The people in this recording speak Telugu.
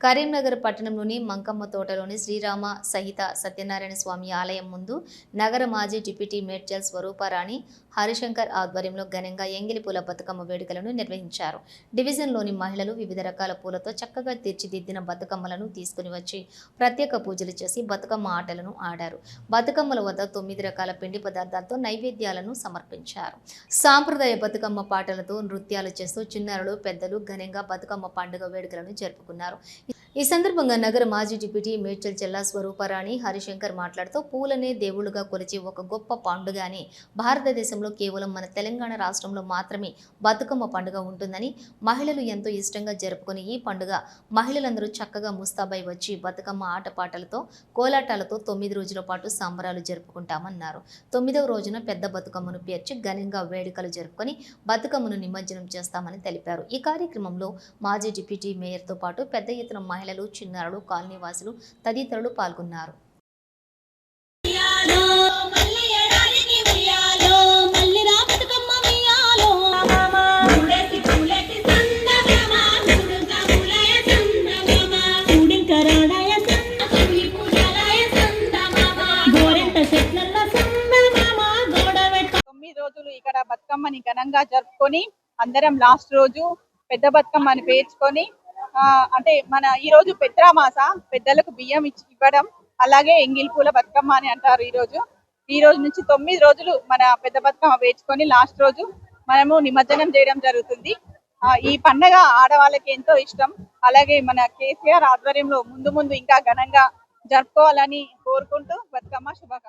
కరీంనగర్ పట్టణంలోని మంకమ్మ తోటలోని శ్రీరామ సహిత సత్యనారాయణ స్వామి ఆలయం ముందు నగర మాజీ డిప్యూటీ మేడ్చల్ స్వరూపారాణి హరిశంకర్ ఆధ్వర్యంలో ఘనంగా ఎంగిలి పూల బతుకమ్మ వేడుకలను నిర్వహించారు. డివిజన్లోని మహిళలు వివిధ రకాల పూలతో చక్కగా తీర్చిదిద్దిన బతుకమ్మలను తీసుకుని వచ్చి ప్రత్యేక పూజలు చేసి బతుకమ్మ ఆటలను ఆడారు. బతుకమ్మల వద్ద తొమ్మిది రకాల పిండి పదార్థాలతో నైవేద్యాలను సమర్పించారు. సాంప్రదాయ బతుకమ్మ పాటలతో నృత్యాలు చేస్తూ చిన్నారులు పెద్దలు ఘనంగా బతుకమ్మ పండుగ వేడుకలను జరుపుకున్నారు. ఈ సందర్భంగా నగర మాజీ డిప్యూటీ మేడ్చల్ జిల్లా స్వరూపరాణి హరిశంకర్ మాట్లాడుతూ పూలనే దేవుళ్ళుగా కొలిచి ఒక గొప్ప పండుగ అని భారతదేశంలో కేవలం మన తెలంగాణ రాష్ట్రంలో మాత్రమే బతుకమ్మ పండుగ ఉంటుందని మహిళలు ఎంతో ఇష్టంగా జరుపుకునే ఈ పండుగ మహిళలందరూ చక్కగా ముస్తాబై వచ్చి బతుకమ్మ ఆటపాటలతో కోలాటాలతో తొమ్మిది రోజుల పాటు సంబరాలు జరుపుకుంటామన్నారు. తొమ్మిదవ రోజున పెద్ద బతుకమ్మను పేర్చి ఘనంగా వేడుకలు జరుపుకొని బతుకమ్మను నిమజ్జనం చేస్తామని తెలిపారు. ఈ కార్యక్రమంలో మాజీ డిప్యూటీ మేయర్తో పాటు పెద్ద ఎత్తున మహిళలు చిన్నారులు కాలనీవాసులు తదితరులు పాల్గొన్నారు. రోజులు ఇక్కడ బతుకమ్మని ఘనంగా జరుపుకొని అందరం లాస్ట్ రోజు పెద్ద బతుకమ్మని పేర్చుకొని అంటే మన ఈ రోజు పెద్రామాస పెద్దలకు బియ్యం ఇచ్చి ఇవ్వడం అలాగే ఎంగిల్ పూల బతుకమ్మ అని అంటారు ఈ రోజు. ఈ రోజు నుంచి తొమ్మిది రోజులు మన పెద్ద బతుకమ్మ పేర్చుకొని లాస్ట్ రోజు మనము నిమజ్జనం చేయడం జరుగుతుంది. ఆ, ఈ పండగ ఆడవాళ్ళకి ఎంతో ఇష్టం. అలాగే మన కేసీఆర్ ఆధ్వర్యంలో ముందు ముందు ఇంకా ఘనంగా జరుపుకోవాలని కోరుకుంటూ బతుకమ్మ శుభాకాంక్షలు.